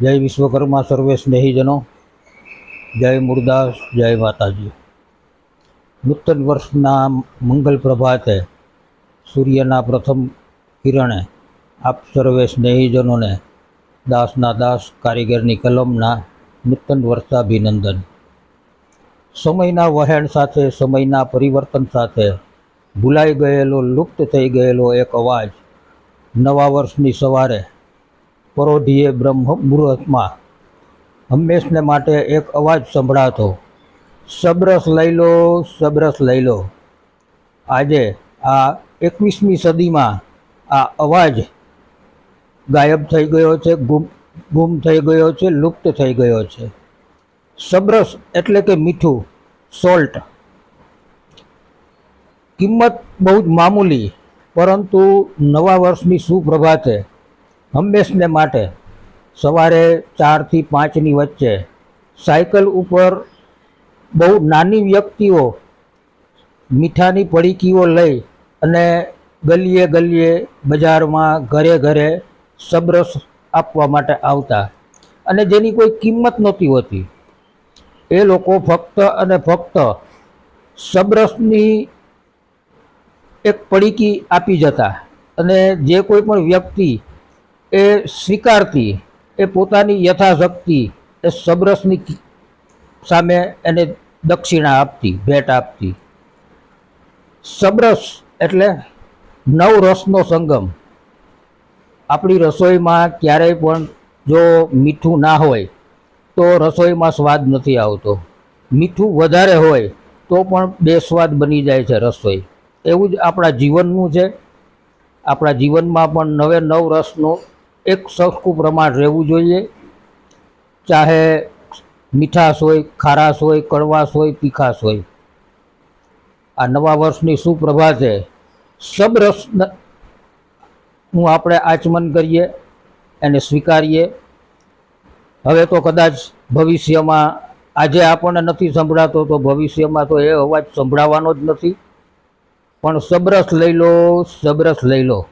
જય વિશ્વકર્મા સર્વે સ્નેહીજનો, જય મુરદાસ, જય માતાજી. નૂતન વર્ષના મંગલ પ્રભાતે સૂર્યના પ્રથમ કિરણે આપ સર્વે સ્નેહીજનોને દાસના દાસ કારીગરની કલમના નૂતન વર્ષાભિનંદન. સમયના વહેણ સાથે, સમયના પરિવર્તન સાથે ભૂલાઈ ગયેલો, લુપ્ત થઈ ગયેલો એક અવાજ નવા વર્ષની સવારે પરોઢીએ બ્રહ્મ મુહૂર્તમાં હંમેશને માટે એક અવાજ સંભળાતો, સબરસ લઈ લો, સબરસ લઈ લો. આજે આ એકવીસમી સદીમાં આ અવાજ ગાયબ થઈ ગયો છે, ગુમ ગુમ થઈ ગયો છે, લુપ્ત થઈ ગયો છે. સબરસ એટલે કે મીઠું, સોલ્ટ. કિંમત બહુ જ મામૂલી, પરંતુ નવા વર્ષની સુપ્રભાતે હંમેશને માટે સવારે ચારથી પાંચની વચ્ચે સાયકલ ઉપર બહુ નાની વ્યક્તિઓ મીઠાની પડીકીઓ લઈ અને ગલીએ ગલીએ બજારમાં ઘરે ઘરે સબરસ આપવા માટે આવતા. અને જેની કોઈ કિંમત નહોતી હોતી. એ લોકો ફક્ત અને ફક્ત સબરસની એક પડીકી આપી જતા. અને જે કોઈ પણ વ્યક્તિ એ સ્વીકારતી, એ પોતાની યથાશક્તિ, એ સબરસની સામે એને દક્ષિણા આપતી, ભેટ આપતી. સબરસ એટલે નવ રસનો સંગમ. આપણી રસોઈમાં ક્યારેય પણ જો મીઠું ના હોય, તો રસોઈમાં સ્વાદ નથી આવતો. મીઠું વધારે હોય, તો પણ બેસ્વાદ બની જાય છે રસોઈ. એવું જ આપણા જીવનનું છે. આપણા જીવનમાં પણ નવે નવ રસનું એક સરખું પ્રમાણ રહેવું જોઈએ. ચાહે મીઠાશ હોય, ખારાશ હોય, કડવાશ હોય, તીખાશ હોય. આ નવા વર્ષની સુપ્રભા છે. સબરસનું આપણે આચમન કરીએ, એને સ્વીકારીએ. હવે તો કદાચ ભવિષ્યમાં આજે આપણને નથી સંભળાતો, તો ભવિષ્યમાં તો એ અવાજ સંભળાવાનો જ નથી. પણ સબરસ લઈ લો, સબરસ લઈ લો.